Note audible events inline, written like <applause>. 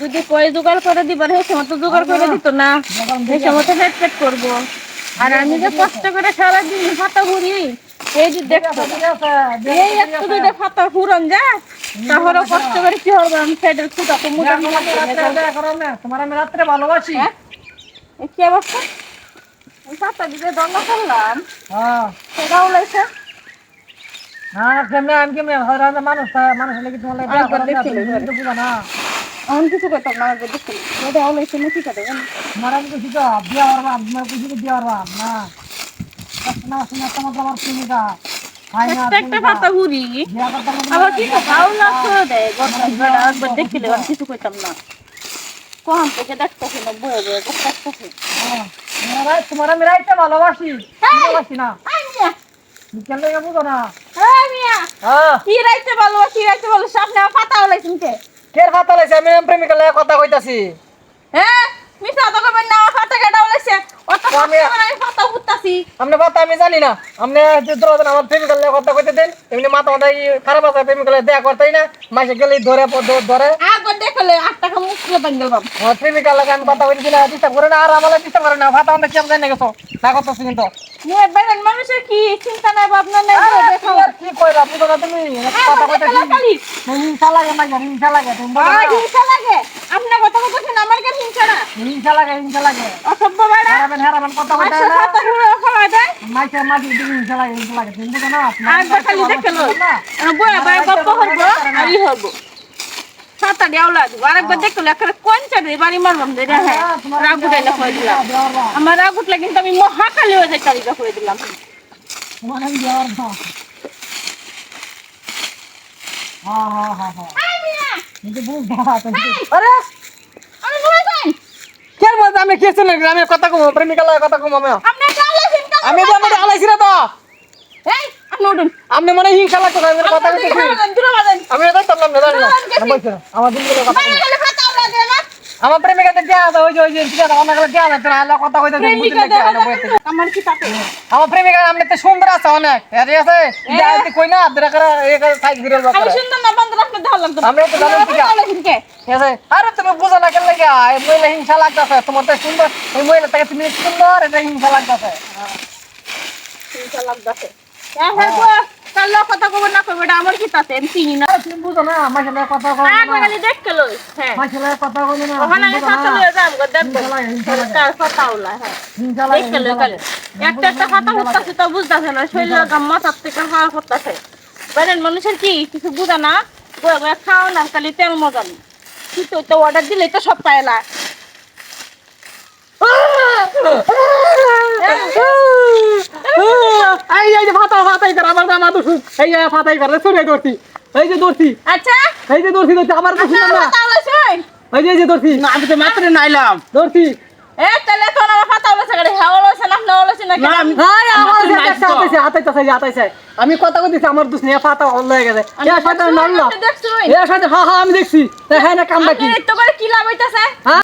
যদি কই জোগাড় করে দিবার সময় জোগাড় করে দিত না সেই সময় তো করব আর আমি যে কষ্ট করে সারাদিন পাতা ঘুরি এই যে দেখছ এই একটু দুইটা পাতা ঘুরন যা তাহলে কষ্ট করে কি হবে আমি সাইডের খুঁটা তোমার আমি রাত্রে ভালোবাসি হ্যাঁ? কি অবস্থা পাতা দিতে দণ্ড করলাম হ্যাঁ সেটাও লাইছে না কেমনে আমি কেমনে? হয়রান মানুষ মানুষ লাগি তোমার লাগে আরেকবার করা দেখছিলে না। এমন কিছু করতাম না আমাদের দেখছিল ওটাও লাইছে মুখি কাটে তোমার আমি কইছি তো? বিয়া করবা তোমার কইছি তো বিয়া করবা? না। না শোনা তোমার আমার প্রেমিকা একটা পাতা ঘুরি আবার কি ভালো লাগতো দেয় গরম একবার দেখছিলে আর কিছু কইতাম না। কখন থেকে দেখতেছি না বয়ে বয়ে দেখতেছি। তোমার তোমার আমি রাইতে ভালোবাসি। ভালোবাসি না। বুঝো না। হ্যাঁ মিয়া। হ্যাঁ। কি রাইতে ভালো কি রাইতে সামনে পাতা কে কের আমি প্রেমিকা লাগে কথা কইতাছি। হ্যাঁ মিছা তো কবেন না পাতা কাটা হলাইছে আমি- পাতা উঠতাছি আপনি কথা আমি জানি না। আপনি যে আমার প্রেমিকা লাগে কথা কইতে দেন। এমনি মাথা মাথা খারাপ আছে প্রেমিকা লাগে দেয়া করতেই না মাসে গেলে ধরে ধরে। একবার দেখলে আট টাকা বাঙ্গেল আমার প্রেমিকা লাগে আমি কথা কইতে দিলে করে না আর আমার ডিস্টার্ব করে না। ভাতা আমরা কেমন জানি গেছো। না করতেছি কিন্তু। মানুষের কি চিন্তা নাই ভাবনা নাই কইরা বুঝো না তুমি? কথা কইতেছি খালি হিংসা লাগে না হিংসা লাগে? তুমি? হিংসা লাগে। আপনার কথা বলছেন আমার কাছে হিংসা না? হিংসা লাগে হিংসা লাগে। অসভ্য বেড়া। হেরাবেন হেরাবেন কথা কইতে না খাওয়া দেয় মাইকে মাটি দিকে হিংসা লাগে হিংসা লাগে। তুমি বুঝো না? একবার খালি দেখে লো না বয়ে বয়ে গপ্প করব আর ই হব। সাতটা দেওলা দিব। আরেকবার দেখল একটা কোন চাঁদে বাড়ি মারবাম যে হ্যাঁ রাগ উঠাইলে করে দিলাম। আমার রাগ উঠলে কিন্তু আমি মহাকালী হয়ে যাই তালিকা করে দিলাম। তোমার আমি দেওয়ার হ্যাঁ হ্যাঁ হ্যাঁ হ্যাঁ। এই মিয়া, কিন্তু বুঝবা আরে! আমি বলে যাই! কেন বলতে আমি কেছে না আমি কথা কম প্রেমিকা লাগে কথা কম আমি আপনি তো তো এই আপনি উঠুন। আপনি মনে হিংসা লাগতো আমি কথা। আমি এটা তো না না, আমার দিন কথা বাইরে গেলে ফাটা উড়া দেয় না। আমার প্রেমিকা তো দেয়া আছে ওই যে ওই যে ঠিক আছে আমার দেয়া আছে তোরা আল্লাহ কথা কইতে। আমার কি তাতে আমার প্রেমিকা আমনে তো সুন্দর আছে অনেক ঠিক আছে দেয়া কই না আদরা করে সাইজ গিরল আমি সুন্দর না বান্দর আপনার দেওয়া লাগতো না। আমি তো জানি ঠিক আছে। আরে তুমি বুঝো না কেন লাগে এই মহিলা হিংসা লাগতেছে তোমার তো সুন্দর এই মহিলা থেকে তুমি সুন্দর এটা হিংসা লাগতেছে হিংসা লাগতাছে। হ্যাঁ, হ্যাঁ, তার লগে কথা কব না কব, এটা আমার কি তাতে? আমি চিনি না। তুমি বুঝো না মাসে কথা কই একবার খালি দেখতে লই। হ্যাঁ। মাসে কথা কই না ওখানে আমি খাতা লইয়া যাম, গো, দেখবেন। হিংসা লাগে, হিংসা লাগে। তার কথা উলা, হ্যাঁ। হিংসা লাগে দেখতে একটা একটা কথা উঠতাছে তো বুঝতাছে না, শরীরের গাম মাথার থেকে হাওয়া করতাছে। বাইরের মানুষের কি কিছু বুঝা না খাও না খালি তেল মজা নেই তো অর্ডার দিলেই তো সব পাইলা <laughs> এই এই যে ফাতা ফাতাই কর আমার জামা তো এই সরে এই যে আচ্ছা। এই যে দর্তি দর্তি আমার। তো শুনলাম না এই যে এই যে না আমি তো মাত্র নাইলাম। দর্তি এ তাহলে তো আমার গাড়ি হাওয়া না না আমি আমার। হাতাইছে হাতাইছে। হাতাইছে কথা কইতেছি আমার দুস নিয়ে ফাতা অল হয়ে গেছে। এর সাথে নড়লো এর সাথে হ্যাঁ হ্যাঁ আমি দেখছি। হ্যাঁ না কামটা কি? আপনার তো করে কি লাভ হইতাছে? হ্যাঁ?